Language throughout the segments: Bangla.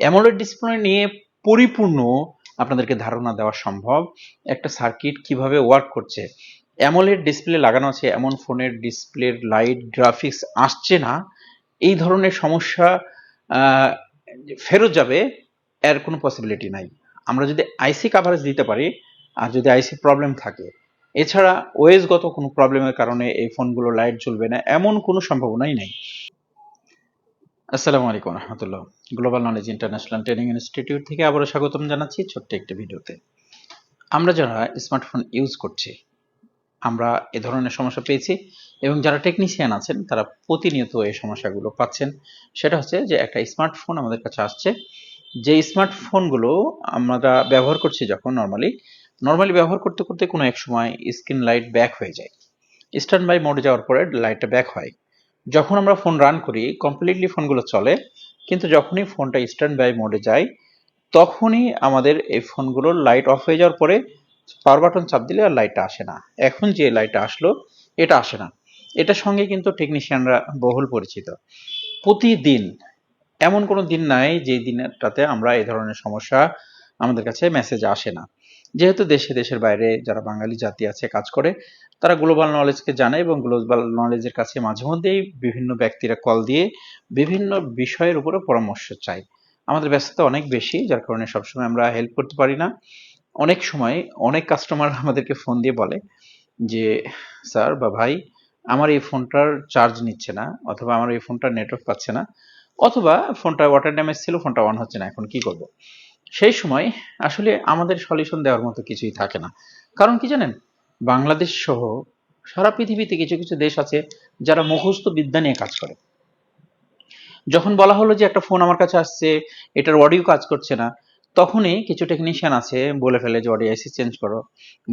অ্যামোলেড ডিসপ্লে নিয়ে পরিপূর্ণ আপনাদেরকে ধারণা দেওয়া সম্ভব। একটা সার্কিট কীভাবে ওয়ার্ক করছে? অ্যামোলেড ডিসপ্লে লাগানো আছে, এমন ফোনের ডিসপ্লের লাইট গ্রাফিক্স আসছে না। এই ধরনের সমস্যা ফেরত যাবে, এর কোনো পসিবিলিটি নাই। আমরা যদি আইসি কাভারেজ দিতে পারি, আর যদি আইসি প্রবলেম থাকে, এছাড়া ওয়েজগত কোনো প্রবলেমের কারণে এই ফোনগুলো লাইট জ্বলবে না, এমন কোনো সম্ভাবনাই নেই। আসসালামু আলাইকুম রহমতুল্লাহ। Global knowledge international training institute থেকে আবারও স্বাগতম জানাচ্ছি ছোট্ট একটি ভিডিওতে। আমরা যারা স্মার্টফোন ইউজ করছি, আমরা এ ধরনের সমস্যা পেয়েছি এবং যারা টেকনিশিয়ান আছেন, তারা প্রতিনিয়ত এই সমস্যাগুলো পাচ্ছেন। সেটা হচ্ছে যে একটা স্মার্টফোন আমাদের কাছে আসছে। যে স্মার্টফোনগুলো আমরা ব্যবহার করছি যখন নর্মালি নর্মালি ব্যবহার করতে করতে কোনো এক সময় স্ক্রিন লাইট ব্যাক হয়ে যায়। স্ট্যান্ড বাই মোডে যাওয়ার পরে লাইটটা ব্যাক হয়। যখন আমরা ফোন রান করি কমপ্লিটলি ফোনগুলো চলে, কিন্তু যখনই ফোনটা স্ট্যান্ড বাই মোডে যায়, তখনই আমাদের এই ফোনগুলোর লাইট অফ হয়ে যাওয়ার পরে পাওয়ার বাটন চাপ দিলে আর লাইটটা আসে না। এখন যে লাইটটা আসলো, এটা আসে না। এটার সঙ্গে কিন্তু টেকনিশিয়ানরা বহুল পরিচিত। প্রতিদিন, এমন কোনো দিন নাই যে দিনটাতে আমরা এই ধরনের সমস্যা আমাদের কাছে মেসেজ আসে না। যেহেতু দেশে, দেশের বাইরে যারা বাঙালি জাতি আছে, কাজ করে, তারা গ্লোবাল নলেজকে জানে এবং গ্লোবাল নলেজের কাছে মাঝে মধ্যেই বিভিন্ন ব্যক্তিরা কল দিয়ে বিভিন্ন বিষয়ের উপরে পরামর্শ চায়। আমাদের ব্যস্ততা অনেক বেশি, যার কারণে সবসময় আমরা হেল্প করতে পারি না। অনেক সময় অনেক কাস্টমার আমাদেরকে ফোন দিয়ে বলে যে, স্যার বা ভাই, আমার এই ফোনটার চার্জ নিচ্ছে না, অথবা আমার এই ফোনটার নেটওয়ার্ক পাচ্ছে না, অথবা ফোনটা ওয়াটার ড্যামেজ ছিল ফোনটা অন হচ্ছে না, এখন কি করব? সেই সময় আসলে আমাদের সলিউশন দেওয়ার মতো কিছুই থাকে না। কারণ কি জানেন? বাংলাদেশ সহ সারা পৃথিবীতে কিছু কিছু দেশ আছে যারা মুখস্থ বিদ্যা নিয়ে কাজ করে। যখন বলা হলো যে একটা ফোন আমার কাছে আসছে, এটার অডিও কাজ করছে না, তখনই কিছু টেকনিশিয়ান আছে বলে ফেলে যে, অডিও আইসি চেঞ্জ করো।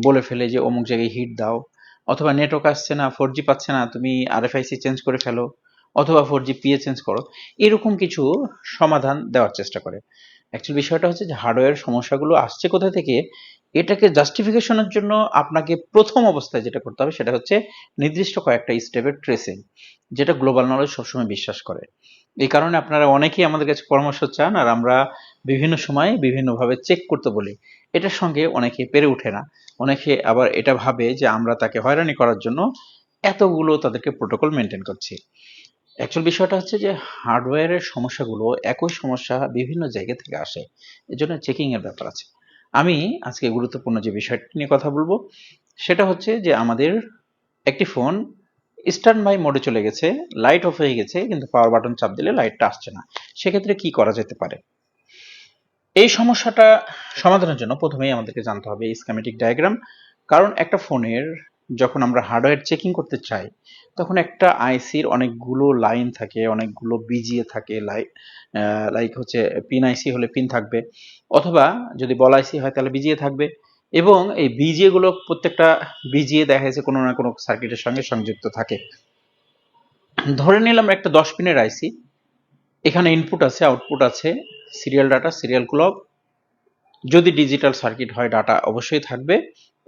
বলে ফেলে যে, অমুক জায়গায় হিট দাও। অথবা নেটওয়ার্ক আসছে না ফোর জি পাচ্ছে না, তুমি আরএফআইসি চেঞ্জ করে ফেলো। অথবা ফোর জি পিএ চেঞ্জ করো। এরকম কিছু সমাধান দেওয়ার চেষ্টা করে। অ্যাকচুয়াল বিষয়টা হচ্ছে যে হার্ডওয়্যার সমস্যাগুলো আসছে কোথা থেকে? এটাকে জাস্টিফিকেশনের জন্য আপনাকে প্রথম অবস্থায় যেটা করতে হবে সেটা হচ্ছে নির্দিষ্ট কয়েকটা স্টেপের ট্রেসিং যেটা গ্লোবাল নলেজ সবসময় বিশ্বাস করে। এই কারণে আপনারা অনেকেই আমাদের কাছে পরামর্শ চান আর আমরা বিভিন্ন সময় বিভিন্নভাবে চেক করতে বলি। এটার সঙ্গে অনেকে পেরে ওঠে না। অনেকে আবার এটা ভাবে যে আমরা তাকে হয়রানি করার জন্য এতগুলো তাদেরকে প্রোটোকল মেনটেন করছি। অ্যাকচুয়াল বিষয়টা হচ্ছে যে হার্ডওয়্যারের সমস্যাগুলো একই সমস্যা বিভিন্ন জায়গা থেকে আসে। এজন্য চেকিং এর ব্যাপার আছে। আমি আজকে গুরুত্বপূর্ণ যে বিষয়টি নিয়ে কথা বলব, সেটা হচ্ছে যে, আমাদের একটি ফোন স্ট্যান্ড বাই মোডে চলে গেছে লাইট অফ হয়ে গেছে, কিন্তু পাওয়ার বাটন চাপ দিলে লাইটটা আসছে না। সেক্ষেত্রে কি করা যেতে পারে? এই সমস্যাটা সমাধানের জন্য প্রথমেই আমাদেরকে জানতে হবে স্কিমেটিক ডায়াগ্রাম কারণ একটা ফোনের যখন আমরা হার্ডওয়্যার চেকিং করতে চাই, তখন একটা আইসির অনেকগুলো লাইন থাকে, অনেকগুলো বিজিএ থাকে লাইক লাইক হচ্ছে পিন আইসি হলে পিন থাকবে, অথবা যদি বল আইসি হয় তাহলে বিজিএ থাকবে, এবং এই বিজিএ গুলো প্রত্যেকটা বিজিএ দেখা যাচ্ছে কোনো না কোনো সার্কিটের সঙ্গে সংযুক্ত থাকে। ধরে নিলাম একটা দশ পিনের আইসি এখানে ইনপুট আছে আউটপুট আছে সিরিয়াল ডাটা সিরিয়াল ক্লক যদি ডিজিটাল সার্কিট হয় ডাটা অবশ্যই থাকবে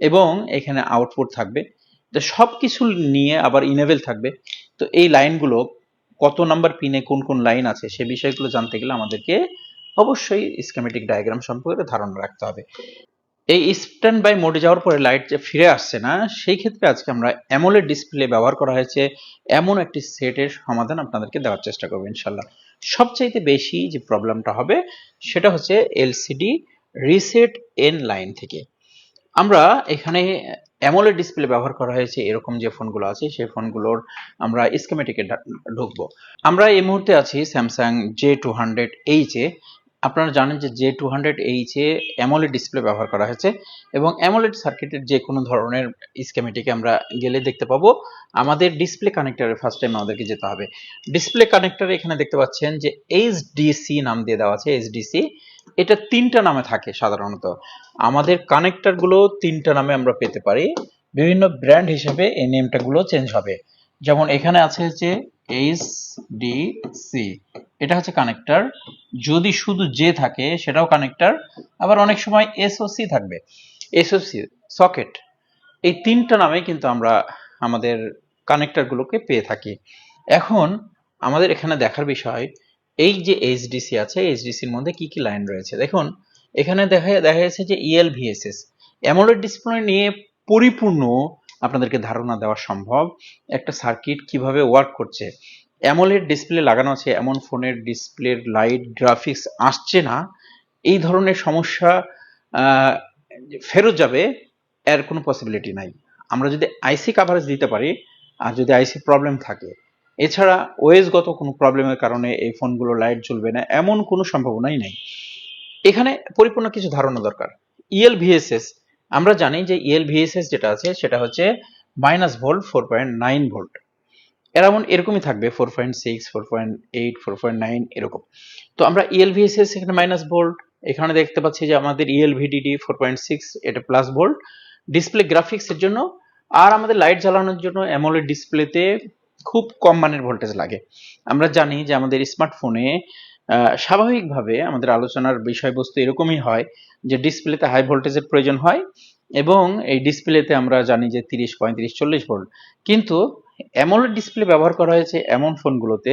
এবং এখানে আউটপুট থাকবে। তো সব কিছু নিয়ে আবার ইনেবেল থাকবে। তো এই লাইনগুলো কত নাম্বার পিনে কোন কোন লাইন আছে সে বিষয়গুলো জানতে গেলে আমাদেরকে অবশ্যই স্কেমেটিক ডায়াগ্রাম সম্পর্কে ধারণা রাখতে হবে। এই স্ট্যান্ড বাই মোডে যাওয়ার পরে লাইট যে ফিরে আসছে না, সেই ক্ষেত্রে আজকে আমরা অ্যামোলেড ডিসপ্লে ব্যবহার করা হয়েছে। এমন একটি সেটের সমাধান আপনাদেরকে দেওয়ার চেষ্টা করব ইনশাল্লাহ সবচাইতে বেশি যে প্রবলেমটা হবে, সেটা হচ্ছে এলসিডি রিসেট এন লাইন থেকে। আমরা এখানে অ্যামোলেড ডিসপ্লে ব্যবহার করা হয়েছে এরকম যে ফোনগুলো আছে, সেই ফোনগুলোর আমরা স্কেমেটিকে ঢুকবো। আমরা এই মুহূর্তে আছি স্যামসাং জে টু হান্ড্রেড এইচে আপনারা জানেন যে জে টু হান্ড্রেড এইচে অ্যামোলেড ডিসপ্লে ব্যবহার করা হয়েছে এবং অ্যামোলেড সার্কিটের যে কোনো ধরনের স্কেমেটিকে আমরা গেলে দেখতে পাবো। আমাদের ডিসপ্লে কানেক্টরে ফার্স্ট টাইম আমাদেরকে যেতে হবে। ডিসপ্লে কানেক্টরে এখানে দেখতে পাচ্ছেন যে এইচডিসি নাম দিয়ে দেওয়া আছে এইচডিসি এটা তিনটা নামে থাকে সাধারণত। আমাদের কানেক্টরগুলো তিনটা নামে আমরা পেতে পারি। বিভিন্ন ব্র্যান্ড হিসেবে এই নেমটা গুলো চেঞ্জ হবে। যেমন এখানে আছে হচ্ছে এইচ ডি সি এটা হচ্ছে কানেক্টর যদি শুধু জে থাকে, সেটাও কানেক্টর আবার অনেক সময় এসওসি থাকবে। এসওসি সকেট এই তিনটা নামে কিন্তু আমরা আমাদের কানেক্টরগুলোকে পেয়ে থাকি। এখন আমাদের এখানে দেখার বিষয় এই যে এইচডিসি আছে এইচডিসির মধ্যে কি কি লাইন রয়েছে? দেখুন, এখানে দেখা দেখা যাচ্ছে যে ইএল ভিএসএস অ্যামোলেড ডিসপ্লে নিয়ে পরিপূর্ণ আপনাদেরকে ধারণা দেওয়া সম্ভব। একটা সার্কিট কীভাবে ওয়ার্ক করছে? অ্যামোলেড ডিসপ্লে লাগানো আছে, এমন ফোনের ডিসপ্লের লাইট গ্রাফিক্স আসছে না। এই ধরনের সমস্যা ফেরত যাবে, এর কোনো পসিবিলিটি নাই। আমরা যদি আইসি কাভারেজ দিতে পারি, আর যদি আইসি প্রবলেম থাকে এছাড়া ওএসগত কোনো প্রবলেমের কারণে এই ফোনগুলো লাইট জ্বলবে না, এমন কোনো সম্ভাবনাই নেই। এখানে পরিপূর্ণ কিছু ধারণা দরকার। E ইএল ভিএসএস আমরা জানি যে E ইএল ভিএসএস যেটা আছে, সেটা হচ্ছে minus volt four point nine volt এমন এরকমই থাকবে four point six four point eight four point nine এরকম। তো আমরা E ইএল ভিএসএস এখানে মাইনাস ভোল্ট এখানে দেখতে পাচ্ছি যে আমাদের E EL VDD four point six এটা প্লাস ভোল্ট ডিসপ্লে গ্রাফিক্সের জন্য, আর আমাদের লাইট জ্বালানোর জন্য অ্যামোলেড ডিসপ্লেতে খুব কম মানের ভোল্টেজ লাগে। আমরা জানি যে আমাদের স্মার্টফোনে স্বাভাবিকভাবে আমাদের আলোচনার বিষয়বস্তু এরকমই হয় যে ডিসপ্লেতে হাই ভোল্টেজের প্রয়োজন হয় এবং এই ডিসপ্লেতে আমরা জানি যে তিরিশ পঁয়ত্রিশ চল্লিশ ভোল্ট কিন্তু অ্যামোলেড ডিসপ্লে ব্যবহার করা হয়েছে এমন ফোনগুলোতে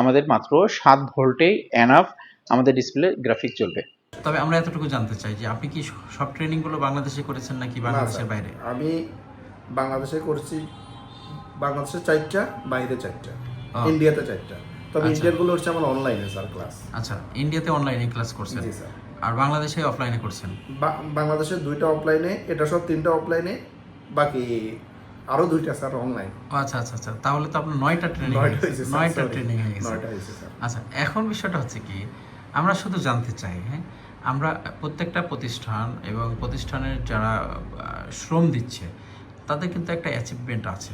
আমাদের মাত্র সাত ভোল্টেই এনাফ আমাদের ডিসপ্লে গ্রাফিক চলবে। তবে আমরা এতটুকু জানতে চাই যে আপনি কি সব ট্রেনিংগুলো বাংলাদেশে করেছেন নাকি বাংলাদেশের বাইরে? আমি বাংলাদেশে করছি বাংলাদেশে চারটা বাইরে চারটা। ইন্ডিয়াতে চারটা। তবে আচ্ছা। ইন্ডিয়ারগুলো হচ্ছে আমার অনলাইনে স্যার ক্লাস আচ্ছা ইন্ডিয়াতে অনলাইনে ক্লাস করছেন? জি স্যার আর বাংলাদেশে অফলাইনে করছেন? বাংলাদেশে দুইটা অফলাইনে এটা সব তিনটা অফলাইনে বাকি আরও দুইটা স্যার অনলাইন আচ্ছা আচ্ছা আচ্ছা। তাহলে তো আপনার নয়টা ট্রেনিং নয়টা ট্রেনিং হয়ে গেছে। আচ্ছা এখন বিষয়টা হচ্ছে কি আমরা শুধু জানতে চাই হ্যাঁ? আমরা প্রত্যেকটা প্রতিষ্ঠান এবং প্রতিষ্ঠানের যারা শ্রম দিচ্ছে তাদের কিন্তু একটা অ্যাচিভমেন্ট আছে।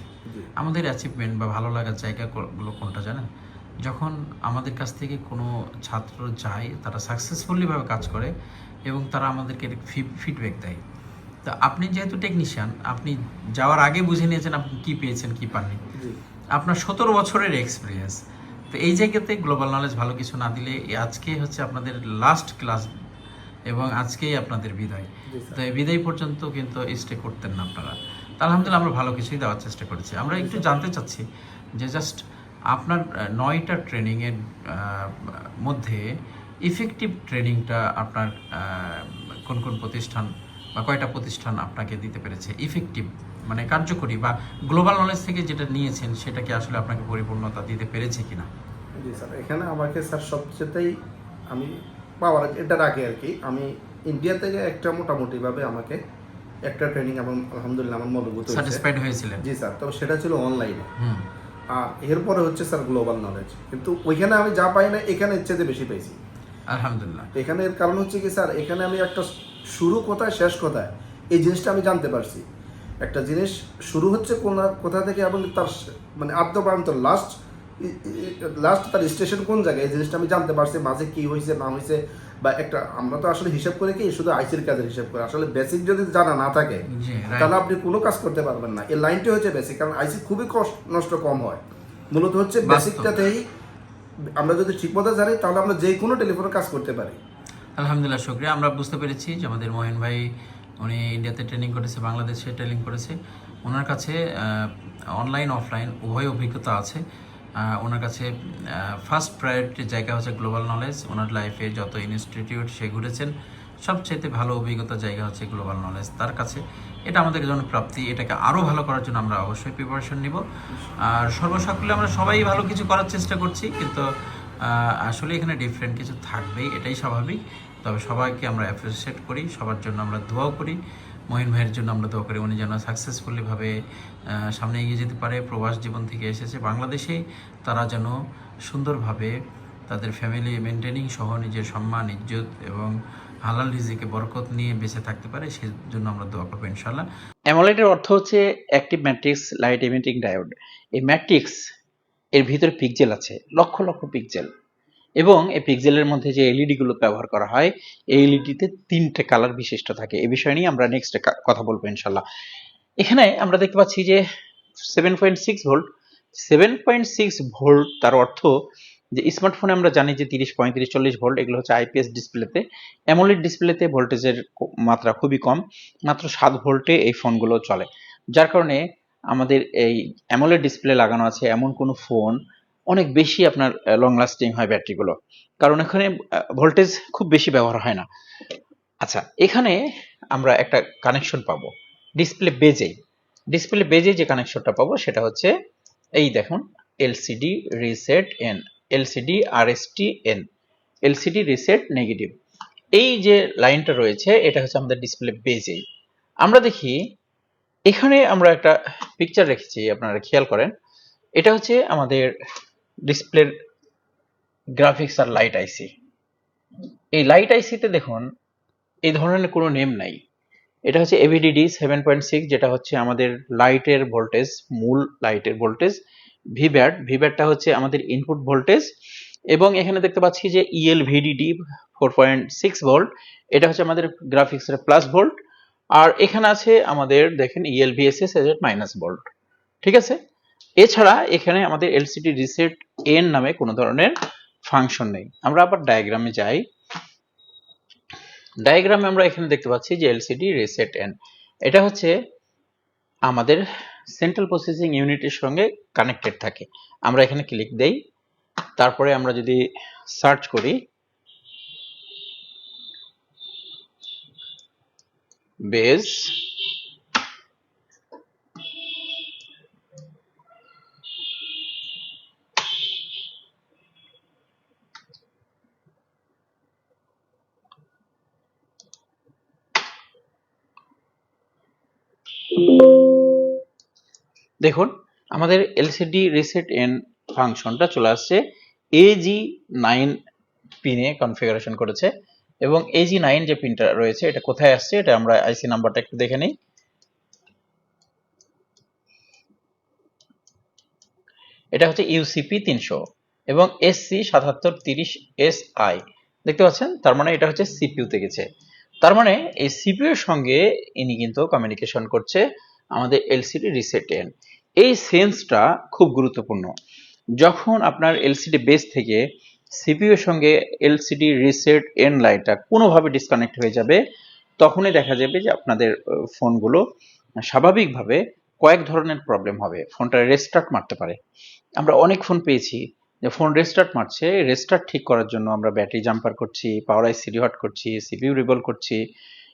আমাদের অ্যাচিভমেন্ট বা ভালো লাগার জায়গাগুলো কোনটা জানেন? যখন আমাদের কাছ থেকে কোনো ছাত্র যায় তারা সাকসেসফুলিভাবে কাজ করে এবং তারা আমাদেরকে ফিডব্যাক দেয়। তা আপনি যেহেতু টেকনিশিয়ান আপনি যাওয়ার আগে বুঝে নিয়েছেন আপনি কী পেয়েছেন কী পাননি। আপনার সতেরো বছরের এক্সপিরিয়েন্স তো এই জায়গাতে গ্লোবাল নলেজ ভালো কিছু না দিলে আজকে হচ্ছে আপনাদের লাস্ট ক্লাস এবং আজকেই আপনাদের বিদায়। তো এই বিদায় পর্যন্ত কিন্তু স্টে করতেন না আপনারা। আলহামদুলিল্লাহ, আমরা ভালো কিছুই দেওয়ার চেষ্টা করেছি। আমরা একটু জানতে চাচ্ছি যে জাস্ট আপনার নয়টা ট্রেনিংয়ের মধ্যে ইফেক্টিভ ট্রেনিংটা আপনার কোন কোন প্রতিষ্ঠান বা কয়টা প্রতিষ্ঠান আপনাকে দিতে পেরেছে? ইফেক্টিভ মানে কার্যকরী বা গ্লোবাল নলেজ থেকে যেটা নিয়েছেন, সেটা কি আসলে আপনাকে পরিপূর্ণতা দিতে পেরেছে কিনা? জি স্যার, এখানে আমাকে স্যার সবচেয়েতেই আমি পাওয়ার, এটার আগে আর কি, আমি ইন্ডিয়া থেকে একটা মোটামুটিভাবে আমাকে একটা ট্রেনিং এবং আলহামদুলিল্লাহ আমার মনোভূত হয়েছে। স্যাটিসফাইড হয়েছিলেন। জি স্যার তবে সেটা ছিল অনলাইনে হুম। আর এরপরে হচ্ছে স্যার গ্লোবাল নলেজ কিন্তু ওইখানে আমি যা পাই না এখানে ইচ্ছেতে বেশি পেয়েছি আলহামদুলিল্লাহ। এখানে এর কারণ হচ্ছে কি স্যার এখানে আমি একটা শুরু কোথায় শেষ কোথায় এই জিনিসটা আমি জানতে পারছি। একটা জিনিস শুরু হচ্ছে কোন কোথা থেকে এবং তার মানে আদ্য প্রান্ত লাস্ট লাস্ট তার স্টেশন কোন জায়গায় এই জিনিসটা আমি জানতে পারছি মাঝে কি হয়েছে না হয়েছে। বা একটা আমরা তো আসলে হিসাব করে কি শুধু আইসির কাজের হিসাব করে। আসলে বেসিক যদি জানা না থাকে তাহলে আপনি কোনো কাজ করতে পারবেন না। এই লাইনটি হচ্ছে বেসিক কারণ আইসি খুবই কষ্ট নষ্ট কম হয়। মূলত হচ্ছে বেসিকটাতেই আমরা যদি ঠিক ঠিকমতো জানি তাহলে আমরা যে কোনো টেলিফোনে কাজ করতে পারি। আলহামদুলিল্লাহ শুক্রিয়া। আমরা বুঝতে পেরেছি যে আমাদের মোহেন ভাই উনি ইন্ডিয়াতে ট্রেনিং করেছে বাংলাদেশে ট্রেনিং করেছে। ওনার কাছে অনলাইন অফলাইন উভয় অভিজ্ঞতা আছে। ওনার কাছে ফার্স্ট প্রায়োরিটির জায়গা হচ্ছে গ্লোবাল নলেজ ওনার লাইফে যত ইনস্টিটিউট সে ঘুরেছেন সবচেয়ে ভালো অভিজ্ঞতা জায়গা হচ্ছে গ্লোবাল নলেজ তার কাছে। এটা আমাদের জন্য প্রাপ্তি। এটাকে আরও ভালো করার জন্য আমরা অবশ্যই প্রিপারেশন নিব। আর সর্বসাকুল্যে আমরা সবাই ভালো কিছু করার চেষ্টা করছি, কিন্তু আসলে এখানে ডিফারেন্ট কিছু থাকবেই, এটাই স্বাভাবিক। তবে সবাইকে আমরা অ্যাপ্রিসিয়েট করি, সবার জন্য আমরা দোয়াও করি। মহিন ভাইয়ের জন্য আমরা দোয়া করি, উনি যেন সাকসেসফুলিভাবে সামনে এগিয়ে যেতে পারে, প্রবাস জীবন থেকে এসেছে বাংলাদেশে। তারা যেন সুন্দরভাবে তাদের ফ্যামিলি মেনটেনিং সহ নিজের সম্মান, ইজ্জত এবং হালাল রিজিকে বরকত নিয়ে বেঁচে থাকতে পারে, সেজন্য আমরা দোয়া করব ইনশাল্লাহ অ্যামোলেডের অর্থ হচ্ছে active matrix light emitting diode এই ম্যাট্রিক্স এর ভিতরে পিক্সেল আছে, লক্ষ লক্ষ পিক্সেল এবং এই পিক্সেলের মধ্যে যে এলইডি গুলো ব্যবহার করা হয়, এই এলইডিতে তিনটে কালার বিশিষ্ট থাকে। এই বিষয় নিয়ে আমরা নেক্সট কথা বলব ইনশাল্লাহ এখানে আমরা দেখতে পাচ্ছি যে seven point six volt seven point six volt তার অর্থ যে স্মার্টফোনে আমরা জানি যে তিরিশ, পঁয়ত্রিশ, চল্লিশ ভোল্ট এগুলো হচ্ছে আইপিএস ডিসপ্লেতে অ্যামোলেড ডিসপ্লেতে ভোল্টেজের মাত্রা খুবই কম, মাত্র সাত ভোল্টে এই ফোনগুলো চলে। যার কারণে আমাদের এই অ্যামোলেড ডিসপ্লে লাগানো আছে, এমন কোনো ফোন অনেক বেশি আপনার লং লাস্টিং হয় ব্যাটারিগুলো কারণ এখানে ভোল্টেজ খুব বেশি ব্যবহার হয় না। আচ্ছা এখানে আমরা একটা কানেকশন পাবো। ডিসপ্লে বেজে ডিসপ্লে বেজে যে কানেকশনটা পাবো সেটা হচ্ছে, এই দেখুন LCD reset N LCD RST N LCD reset negative এই যে লাইনটা রয়েছে, এটা হচ্ছে আমাদের ডিসপ্লে বেজে আমরা দেখি, এখানে আমরা একটা পিকচার রেখেছি, আপনারা খেয়াল করেন। এটা হচ্ছে আমাদের ডিসপ্লের গ্রাফিক্স আর লাইট আইসি এই লাইট আইসিতে দেখুন, এই ধরনের কোনো নেম নাই। এটা হচ্ছে এভিডিডি সেভেন পয়েন্ট সিক্স যেটা হচ্ছে আমাদের লাইটের ভোল্টেজ মূল লাইটের ভোল্টেজ ভিব্যাট ভিব্যাটটা হচ্ছে আমাদের ইনপুট ভোল্টেজ এবং এখানে দেখতে পাচ্ছি যে EL VDD four point six volt এটা হচ্ছে আমাদের গ্রাফিক্সের প্লাস ভোল্ট আর এখানে আছে আমাদের, দেখেন ইএল ভিএসএস মাইনাস ভোল্ট ঠিক আছে? এছাড়া এখানে আমাদের এলসিডি রিসেট এন নামে কোনো ধরনের ফাংশন নেই। আমরা আবার ডায়াগ্রামে যাই। ডায়াগ্রামে আমরা এখানে দেখতে পাচ্ছি যে এলসিডি রিসেট এন এটা হচ্ছে আমাদের সেন্ট্রাল প্রসেসিং ইউনিটের সঙ্গে কানেক্টেড থাকে। আমরা এখানে ক্লিক দেই। তারপরে আমরা যদি সার্চ করি বেজ দেখুন, আমাদের এলসিডি রিসেট এন ফাংশনটা চলে আসছে এজি নাইন পিনে কনফিগারেশন করেছে এবং এজি নাইন যে পিনটা রয়েছে, এটা কোথায় আসছে, এটা আমরা আইসি নাম্বারটা একটু দেখে নিই। এটা হচ্ছে ইউসিপি তিনশো এবং এসসি সাতাত্তর তিরিশ এস আই দেখতে পাচ্ছেন? তার মানে এটা হচ্ছে সিপিইউতে গেছে। তার মানে এই সিপিইউ এর সঙ্গে ইনি কিন্তু কমিউনিকেশন করছে। আমাদের এলসিডি রিসেট এন এই সেন্সটা খুব গুরুত্বপূর্ণ। যখন আপনার এলসিডি বেস থেকে সিপিইউ এর সঙ্গে এলসিডি রিসেট এন লাইনটা কোনোভাবে ডিসকানেক্ট হয়ে যাবে, তখনই দেখা যাবে যে আপনাদের ফোনগুলো স্বাভাবিকভাবে কয়েক ধরনের প্রবলেম হবে। ফোনটা রেস্টার্ট মারতে পারে। আমরা অনেক ফোন পেয়েছি যে ফোন রেস্টার্ট মারছে রেস্টার্ট ঠিক করার জন্য আমরা ব্যাটারি জাম্পার করছি পাওয়ার আইসিডি হট করছি সিপিইউ রিবল করছি,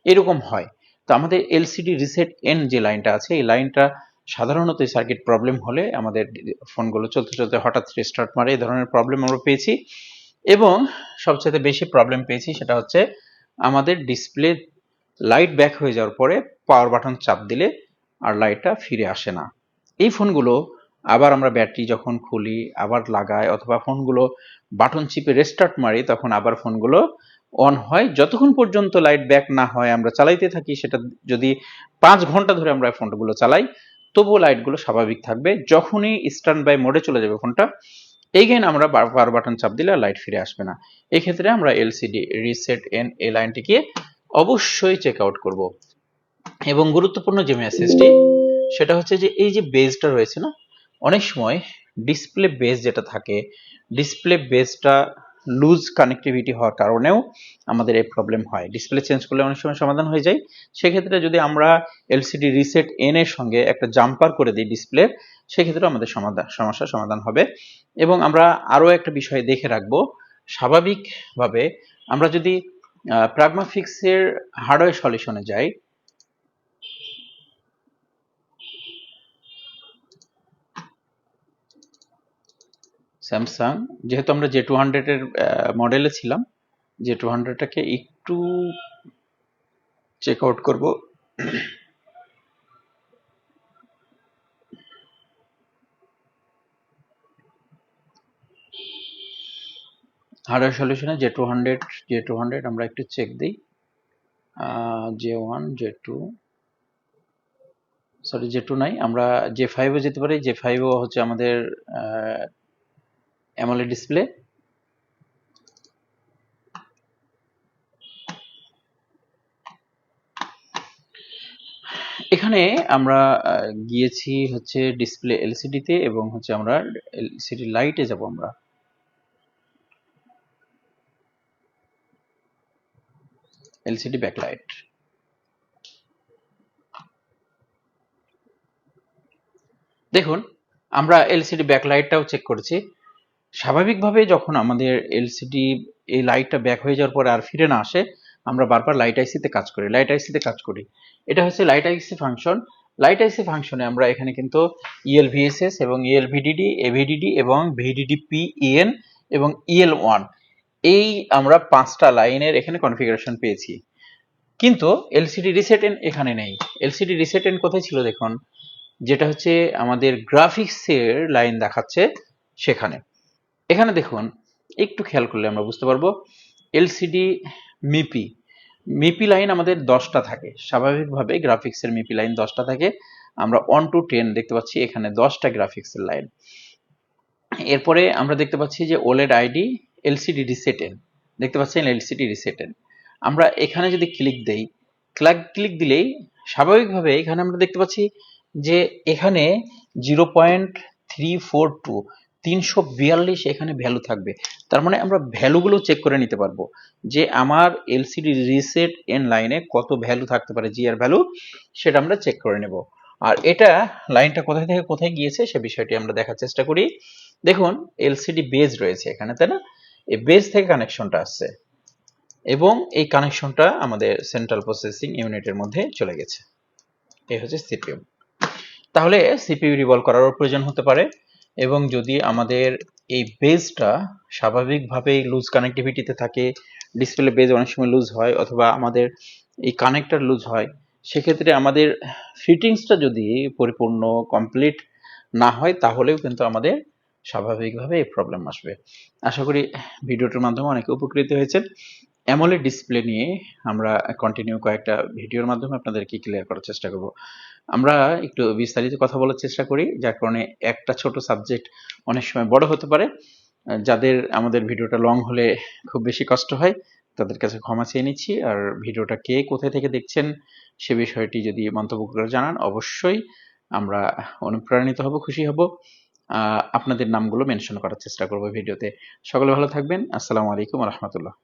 এরকম হয়। তো আমাদের এলসিডি রিসেট এন যে লাইনটা আছে, এই লাইনটা সাধারণত সার্কিট প্রবলেম হলে আমাদের ফোনগুলো চলতে চলতে হঠাৎ রেস্টার্ট মারে, এই ধরনের প্রবলেম আমরা পেয়েছি। এবং সবচেয়ে বেশি প্রবলেম পেয়েছি সেটা হচ্ছে আমাদের ডিসপ্লে লাইট ব্যাক হয়ে যাওয়ার পরে পাওয়ার বাটন চাপ দিলে আর লাইটটা ফিরে আসে না। এই ফোনগুলো আবার আমরা ব্যাটারি যখন খুলি, আবার লাগাই অথবা ফোনগুলো বাটন চিপে রেস্টার্ট মারি, তখন আবার ফোনগুলো অন হয়, যতক্ষণ পর্যন্ত লাইট ব্যাক না হয়, আমরা চালাইতে থাকি, সেটা যদি পাঁচ ঘণ্টা ধরে আমরা ফোনগুলো চালাই, তবুও লাইটগুলো স্বাভাবিক থাকবে। যখনই স্ট্যান্ড বাই মোডে চলে যাবে ফোনটা এগেন আমরা পাওয়ার বাটন চাপ দিলে লাইট ফিরে আসবে না। এক্ষেত্রে আমরা এলসিডি রিসেট এন এই লাইনটিকে অবশ্যই চেক আউট করব। এবং গুরুত্বপূর্ণ যে মেসেজটি সেটা হচ্ছে যে এই যে বেজটা রয়েছে না, অনেক সময় ডিসপ্লে বেস যেটা থাকে ডিসপ্লে বেসটা লুজ কানেক্টিভিটি হওয়ার কারণেও আমাদের এই প্রবলেম হয়। ডিসপ্লে চেঞ্জ করলে অনেক সময় সমাধান হয়ে যায়। সেক্ষেত্রে যদি আমরা এলসিডি রিসেট এন এর সঙ্গে একটা জাম্পার করে দিই ডিসপ্লে সেক্ষেত্রে আমাদের সমাধান সমস্যার সমাধান হবে। এবং আমরা আরও একটা বিষয় দেখে রাখব। স্বাভাবিকভাবে আমরা যদি প্রাগমাফিক্সের হার্ডওয়্যার সলিউশনে যাই স্যামসাং যেহেতু আমরা জে টু হান্ড্রেডের মডেলে ছিলাম জে টু হান্ড্রেডটাকে একটু চেক আউট করব। Hardware সলিউশনে J two hundred J two hundred আমরা একটু চেক দিই। J one J two sorry J two নাই, আমরা জে ফাইভও যেতে পারি। জে ফাইভও হচ্ছে আমাদের অ্যামোলেড ডিসপ্লে? এখানে আমরা গিয়েছি হচ্ছে ডিসপ্লে এলসিডি তে এবং হচ্ছে আমরা এলসিডি লাইটে যাব আমরা। LCD backlight. দেখুন, আমরা এলসিডি ব্যাকলাইটটাও চেক করেছি। স্বাভাবিকভাবে যখন আমাদের এলসিডি এই লাইটটা ব্যাক হয়ে যাওয়ার পরে আর ফিরে না আসে, আমরা বারবার লাইট আইসিতে কাজ করি লাইট আইসিতে কাজ করি। এটা হচ্ছে light IC function light IC ফাংশনে আমরা এখানে কিন্তু E ইএলভিএসএস এবং E ইএলভিডিডি এভিডিডি এবং ভিডিডি পি ইএন এবং ইএল ওয়ান এই আমরা পাঁচটা লাইনের এখানে কনফিগারেশন পেয়েছি। কিন্তু এলসিডি রিসেটেন এখানে নেই। এলসিডি রিসেটেন কোথায় ছিল দেখুন? যেটা হচ্ছে আমাদের গ্রাফিক্সের লাইন দেখাচ্ছে সেখানে। এখানে দেখুন, একটু খেয়াল করলে আমরা বুঝতে পারব এলসিডি মিপি মিপি লাইন আমাদের দশটা থাকে। স্বাভাবিকভাবে গ্রাফিক্সের মিপি লাইন দশটা থাকে। আমরা ওয়ান টু টেন দেখতে পাচ্ছি এখানে দশটা গ্রাফিক্সের লাইন এরপরে আমরা দেখতে পাচ্ছি যে ওলেড আইডি এলসিডি রিসেটেন দেখতে পাচ্ছেন এলসিডি রিসেটেন আমরা এখানে যদি ক্লিক দেই ক্লিক ক্লিক দিলেই স্বাভাবিকভাবে এখানে আমরা দেখতে পাচ্ছি যে এখানে zero point three four two তিনশো বিয়াল্লিশ এখানে ভ্যালু থাকবে। তার মানে আমরা ভ্যালুগুলো চেক করে নিতে পারব যে আমার এলসিডি রিসেট এন লাইনে কত ভ্যালু থাকতে পারে জি আর ভ্যালু সেটা আমরা চেক করে নেব। আর এটা লাইনটা কোথায় থেকে কোথায় গিয়েছে সে বিষয়টি আমরা দেখার চেষ্টা করি। দেখুন এলসিডি বেজ রয়েছে এখানে, তাই না? এই বেজ থেকে কানেকশনটা আসছে এবং এই কানেকশনটা আমাদের সেন্ট্রাল প্রসেসিং ইউনিটের মধ্যে চলে গেছে। এই হচ্ছে সিপিইউ তাহলে সিপিইউ রিভলভ করারও প্রয়োজন হতে পারে। এবং যদি আমাদের এই বেজটা স্বাভাবিকভাবেই লুজ কানেক্টিভিটিতে থাকে ডিসপ্লে বেজ অনেক সময় লুজ হয় অথবা আমাদের এই কানেক্টর লুজ হয়, সেক্ষেত্রে আমাদের ফিটিংসটা যদি পরিপূর্ণ কমপ্লিট না হয়, তাহলেও কিন্তু আমাদের স্বাভাবিকভাবে এই প্রবলেম আসবে। আশা করি ভিডিওটির মাধ্যমে অনেকে উপকৃত হয়েছেন। অ্যামোলেড ডিসপ্লে নিয়ে আমরা কন্টিনিউ কয়েকটা ভিডিওর মাধ্যমে আপনাদেরকে ক্লিয়ার করার চেষ্টা করব। আমরা একটু বিস্তারিত কথা বলার চেষ্টা করি, যার কারণে একটা ছোট সাবজেক্ট অনেক সময় বড় হতে পারে। যাদের আমাদের ভিডিওটা লং হলে খুব বেশি কষ্ট হয়, তাদের কাছে ক্ষমা চেয়ে নিচ্ছি। আর ভিডিওটা কে কোথায় থেকে দেখছেন, সে বিষয়টি যদি মন্তব্য করে জানান, অবশ্যই আমরা অনুপ্রাণিত হব, খুশি হব। আপনাদের নামগুলো মেনশন করার চেষ্টা করব ভিডিওতে। সকলে ভালো থাকবেন। আসসালামু আলাইকুম রহমতুল্লাহ।